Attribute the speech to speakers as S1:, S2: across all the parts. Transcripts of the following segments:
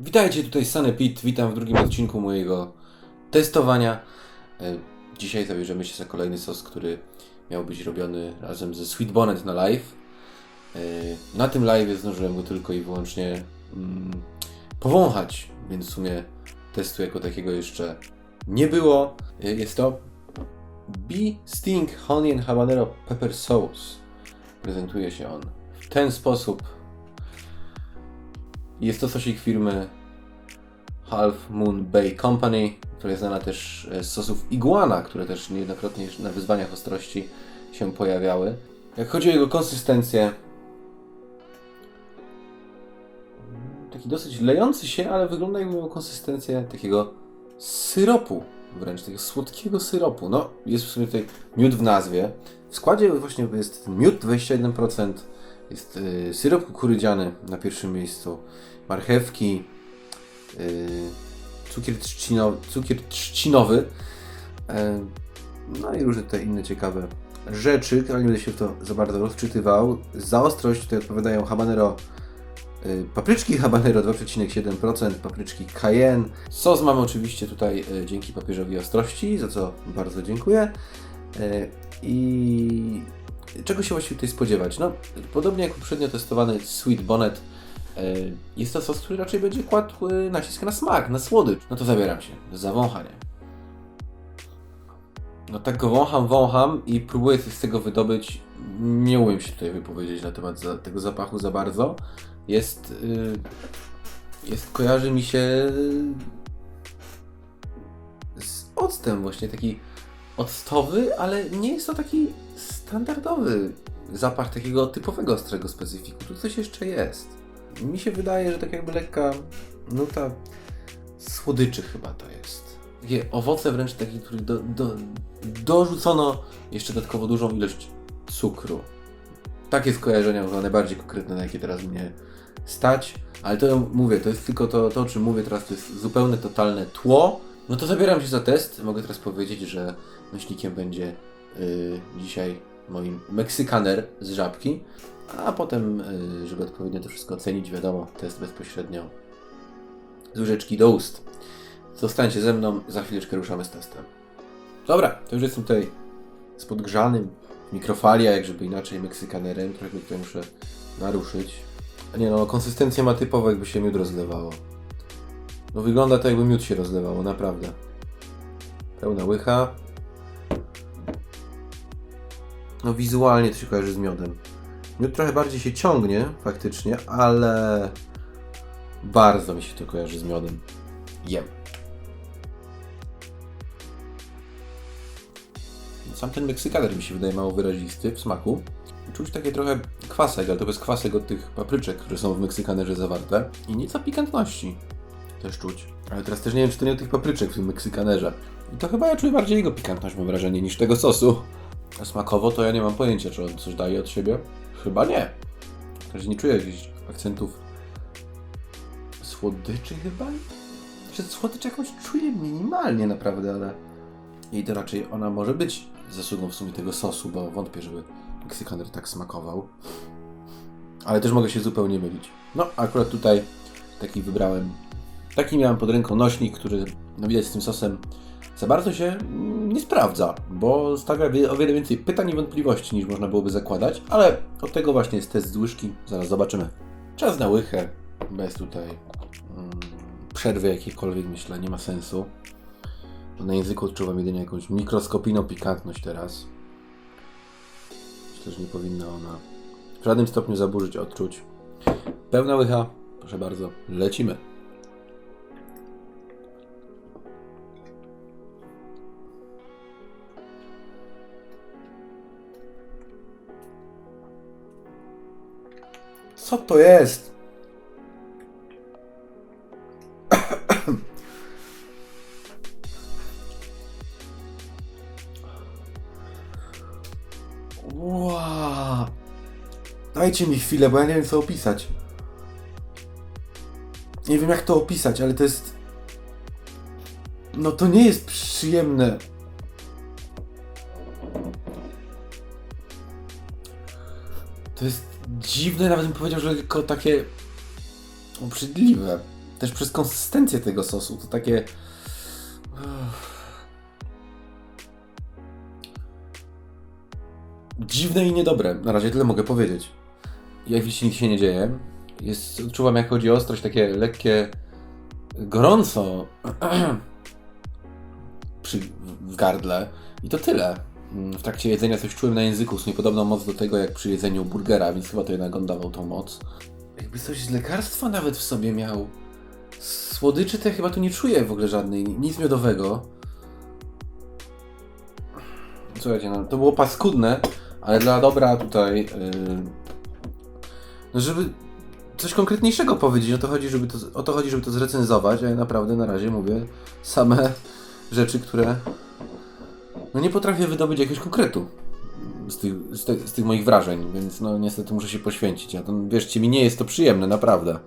S1: Witajcie, tutaj Sanepit. Witam w drugim odcinku mojego testowania. E, Dzisiaj zabierzemy się za kolejny sos, który miał być robiony razem ze Sweet Bonnet na live. E, Na tym live zdążyłem go tylko i wyłącznie mm, powąchać, więc w sumie testu jako takiego jeszcze nie było. E, Jest to Bee Sting Honey and Habanero Pepper Sauce. Prezentuje się on w ten sposób. Jest to sosik firmy Half Moon Bay Company, która jest znana też z sosów Iguana, które też niejednokrotnie na wyzwaniach ostrości się pojawiały. Jak chodzi o jego konsystencję, taki dosyć lejący się, ale wygląda jakby miał konsystencję takiego syropu, wręcz takiego słodkiego syropu. No, jest w sumie tutaj miód w nazwie. W składzie właśnie jest miód 21%, jest y, syrop kukurydziany na pierwszym miejscu, marchewki, y, cukier, trzcino, cukier trzcinowy, y, no i różne te inne ciekawe rzeczy, ale nie będę się w to za bardzo rozczytywał. Za ostrość tutaj odpowiadają habanero, papryczki habanero 2,7%, papryczki cayenne. Sos mamy oczywiście tutaj dzięki papieżowi ostrości, za co bardzo dziękuję. Y, I czego się właściwie tutaj spodziewać? No, podobnie jak poprzednio testowany Sweet Bonnet, e, jest to sos, który raczej będzie kładł e, nacisk na smak, na słodycz. No to zabieram się za wąchanie. No tak go wącham, wącham i próbuję coś z tego wydobyć. Nie umiem się tutaj wypowiedzieć na temat za, tego zapachu za bardzo. Jest, jest, kojarzy mi się z octem właśnie, taki octowy, ale nie jest to taki standardowy zapach takiego typowego ostrego specyfiku. Tu coś jeszcze jest. Mi się wydaje, że tak jakby lekka nuta słodyczy chyba to jest. Takie owoce wręcz takie, które do, do, dorzucono jeszcze dodatkowo dużą ilość cukru. Takie skojarzenia były najbardziej konkretne, na jakie teraz mnie stać. Ale to mówię, to jest tylko to, to o czym mówię teraz, to jest zupełne, totalne tło. No to zabieram się za test. Mogę teraz powiedzieć, że nośnikiem będzie y, dzisiaj moim Meksykaner z żabki, a potem, y, żeby odpowiednio to wszystko ocenić, wiadomo, test bezpośrednio z łyżeczki do ust. Zostańcie ze mną, za chwileczkę ruszamy z testem. Dobra, to już jestem tutaj z podgrzanym mikrofalia, jak żeby inaczej Meksykanerem, trochę tutaj muszę naruszyć. A nie no, konsystencję ma typowo, jakby się miód rozlewało. No wygląda to jakby miód się rozlewało, naprawdę. Pełna łycha. No wizualnie to się kojarzy z miodem. Miód trochę bardziej się ciągnie, faktycznie, ale bardzo mi się to kojarzy z miodem. Jem. Sam ten meksykaner mi się wydaje mało wyrazisty w smaku. Czuć takie trochę kwasek, ale to bez kwasek od tych papryczek, które są w meksykanerze zawarte. I nieco pikantności też czuć. Ale teraz też nie wiem, czy to nie od tych papryczek w tym meksykanerze. I to chyba ja czuję bardziej jego pikantność, mam wrażenie, niż tego sosu. A smakowo to ja nie mam pojęcia, czy on coś daje od siebie. Chyba nie. Razie nie czuję jakichś akcentów słodyczy chyba? Czy słodycz jakąś czuję minimalnie naprawdę, ale... I to raczej ona może być zasługą w sumie tego sosu, bo wątpię, żeby Meksykaner tak smakował. Ale też mogę się zupełnie mylić. No, akurat tutaj taki wybrałem. Taki miałem pod ręką nośnik, który no widać z tym sosem za bardzo się mm, nie sprawdza, bo stawia o wiele więcej pytań i wątpliwości niż można byłoby zakładać, ale od tego właśnie jest test z łyżki. Zaraz zobaczymy. Czas na łychę, bez tutaj mm, przerwy jakiejkolwiek, myślę, nie ma sensu. Na języku odczuwam jedynie jakąś mikroskopijną pikantność teraz. Myślę, że nie powinna ona w żadnym stopniu zaburzyć odczuć. Pełna łycha, proszę bardzo, lecimy. Co to jest? Wow. Dajcie mi chwilę, bo ja nie wiem co opisać. Nie wiem jak to opisać, ale to jest. No to nie jest przyjemne. Dziwne, nawet bym powiedział, że tylko takie obrzydliwe. też przez konsystencję tego sosu. To takie. Dziwne i niedobre. Na razie tyle mogę powiedzieć. Jak widzicie, nic się nie dzieje. Jest, odczuwam, jak chodzi o ostrość, takie lekkie gorąco przy, w gardle. I to tyle. Mm, W trakcie jedzenia coś czułem na języku z niepodobną moc do tego, jak przy jedzeniu burgera, więc chyba to jednak on dawał tą moc. Jakby coś z lekarstwa nawet w sobie miał. Słodyczy ja chyba tu nie czuję w ogóle żadnej, nic miodowego. Słuchajcie, no to było paskudne, ale dla dobra tutaj, yy, no żeby coś konkretniejszego powiedzieć, o to chodzi, żeby to, o to chodzi, żeby to zrecenzować, a ja naprawdę na razie mówię same rzeczy, które no nie potrafię wydobyć jakiegoś konkretu z tych, z, te, z tych moich wrażeń, więc no niestety muszę się poświęcić. A to, wierzcie mi, nie jest to przyjemne, naprawdę.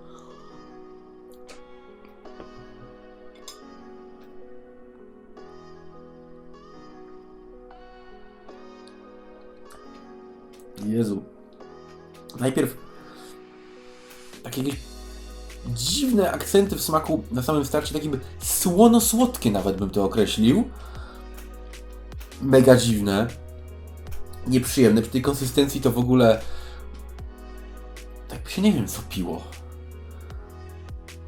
S1: Jezu. Najpierw takie jakieś dziwne akcenty w smaku na samym starcie, takie słono-słodkie nawet bym to określił. Mega dziwne. Nieprzyjemne. Przy tej konsystencji to w ogóle tak się nie wiem co piło.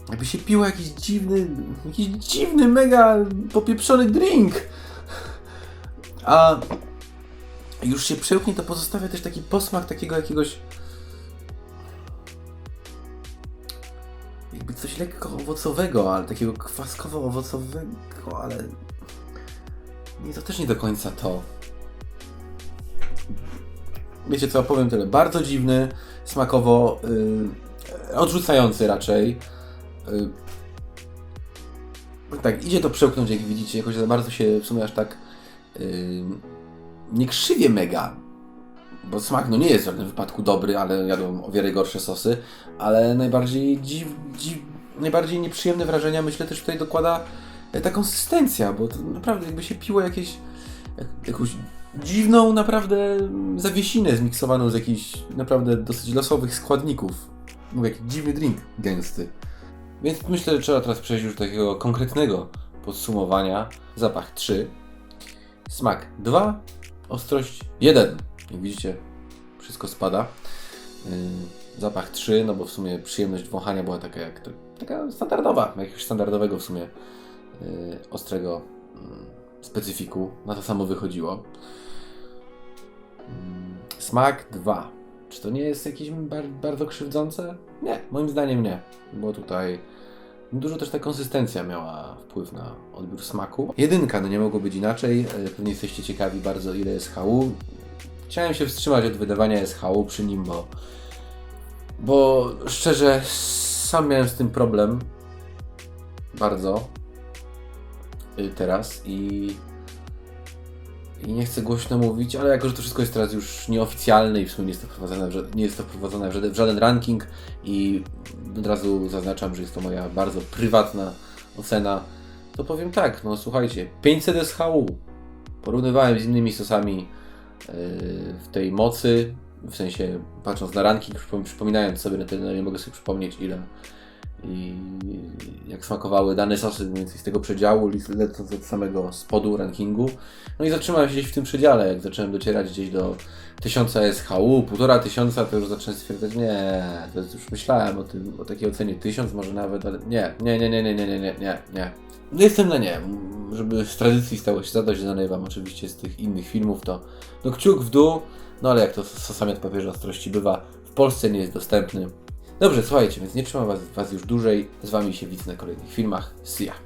S1: Jakby się piło jakiś dziwny, jakiś dziwny, mega popieprzony drink. A już się przełknie, to pozostawia też taki posmak takiego jakiegoś jakby coś lekko owocowego, ale takiego kwaskowo-owocowego, ale nie, to też nie do końca to. Wiecie co, powiem tyle. Bardzo dziwny, smakowo yy, odrzucający raczej. Yy, tak, idzie to przełknąć, jak widzicie, jakoś za bardzo się w sumie aż tak yy, nie krzywie mega. Bo smak no nie jest w żadnym wypadku dobry, ale jadłem o wiele gorsze sosy. Ale najbardziej dziw, dziw, najbardziej nieprzyjemne wrażenia myślę też tutaj dokłada ta konsystencja, bo to naprawdę jakby się piło jakieś jak, jakąś dziwną naprawdę zawiesinę zmiksowaną z jakichś naprawdę dosyć losowych składników. Mówię, jakiś dziwny drink gęsty. Więc myślę, że trzeba teraz przejść już do takiego konkretnego podsumowania. Zapach 3, smak 2, ostrość 1. Jak widzicie, wszystko spada. Yy, zapach 3, no bo w sumie przyjemność wąchania była taka jak to, taka standardowa, jakiegoś standardowego w sumie ostrego yy, specyfiku. Na to samo wychodziło. Yy, Smak 2. Czy to nie jest jakieś bar bardzo krzywdzące? Nie, moim zdaniem nie. Bo tutaj dużo też ta konsystencja miała wpływ na odbiór smaku. Jedynka, no nie mogło być inaczej. Yy, Pewnie jesteście ciekawi bardzo ile jest HU. Chciałem się wstrzymać od wydawania SHU przy nim, bo, bo szczerze sam miałem z tym problem bardzo y, teraz i, i nie chcę głośno mówić, ale jako, że to wszystko jest teraz już nieoficjalne i w sumie nie jest to wprowadzone w, nie jest to wprowadzone w żaden, w żaden ranking i od razu zaznaczam, że jest to moja bardzo prywatna ocena, to powiem tak, no słuchajcie, 500 SHU porównywałem z innymi sosami w tej mocy, w sensie patrząc na ranking, przypom- przypominając sobie na no nie mogę sobie przypomnieć ile i jak smakowały dane sosy mniej z tego przedziału, lecąc od samego spodu rankingu. No i zatrzymałem się gdzieś w tym przedziale, jak zacząłem docierać gdzieś do 1000 SHU, półtora tysiąca, to już zacząłem stwierdzać, nie, to już myślałem o tym, o takiej ocenie 1000 może nawet, ale nie, nie, nie, nie, nie, nie, nie, nie, nie. No jestem na nie, żeby z tradycji stało się zadość, danej wam oczywiście z tych innych filmów, to no kciuk w dół, no ale jak to z sosami od papieża ostrości bywa, w Polsce nie jest dostępny. Dobrze, słuchajcie, więc nie trzymam was, was już dłużej, z wami się widzę na kolejnych filmach, see ya.